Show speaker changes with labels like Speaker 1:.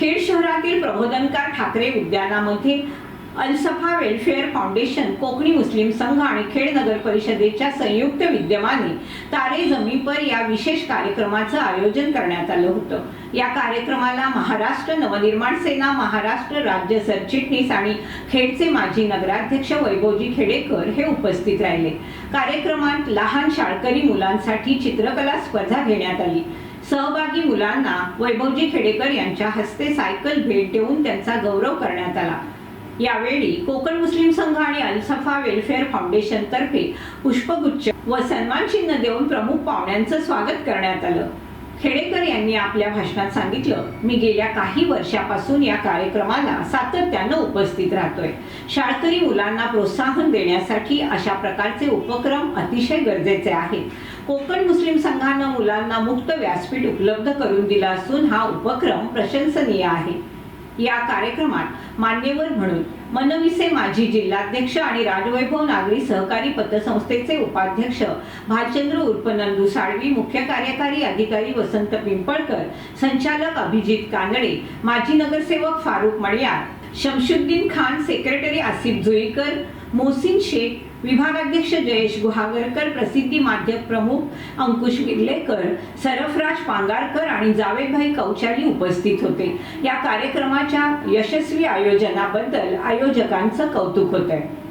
Speaker 1: खेड शहरातील प्रबोधनकार ठाकरे उद्यानामध्ये Alsafa welfare foundation Konkani Muslim Sangh आणि खेड नगर परिषदेच्या संयुक्त विद्यमाने तारे जमी पर या विशेष कार्यक्रमाचं आयोजन करण्यात आलं होतं. या कार्यक्रमाला महाराष्ट्र नवनिर्माण सेना महाराष्ट्र राज्य सरचिटणीस आणि खेडचे माजी नगराध्यक्ष वैभवजी खेडेकर हे उपस्थित राहिले. कार्यक्रमात लहान शाळकरी मुलांसाठी चित्रकला स्पर्धा घेण्यात आली. सहभागी मुलांना वैभवजी खेडेकर यांच्या हस्ते सायकल भेट देऊन त्यांचा गौरव करण्यात आला. यावेळी कोकण मुस्लिम संघ आणि अल्सफा वेलफेअर फाउंडेशन तर्फे पुष्पगुच्छ व सन्मान चिन्ह देऊन प्रमुख पाहुण्यांचं स्वागत करण्यात आलं. खेडेकर यांनी आपल्या भाषणात सांगितलं मी गेल्या काही वर्षापासून या कार्यक्रमाला सातत्यानं उपस्थित राहतोय. शाळकरी मुलांना प्रोत्साहन देण्यासाठी अशा प्रकारचे उपक्रम अतिशय गरजेचे आहेत. कोकण मुस्लिम संघानं मुलांना मुक्त व्यासपीठ उपलब्ध करून दिला असून हा उपक्रम प्रशंसनीय आहे. या कार्यक्रमात मान्यवर म्हणून मनविसे माजी जिल्हाध्यक्ष आणि राजवैभव नागरी सहकारी पतसंस्थेचे उपाध्यक्ष भालचंद्र उर्फ नंदू साळवी मुख्य कार्यकारी अधिकारी वसंत पिंपळकर संचालक अभिजित कानडे माजी नगरसेवक फारुक मळ्यार शमशुद्दीन खान सेक्रेटरी आसिफ जुईकर मोहसिन शेख विभागाध्यक्ष जयेश गुहागरकर प्रसिद्धी माध्यम प्रमुख अंकुश विर्लेकर सरफराज पांगारकर आणि जावेदभाई कौचारी उपस्थित होते. या कार्यक्रमाच्या यशस्वी आयोजनाबद्दल आयोजकांचं कौतुक होत आहे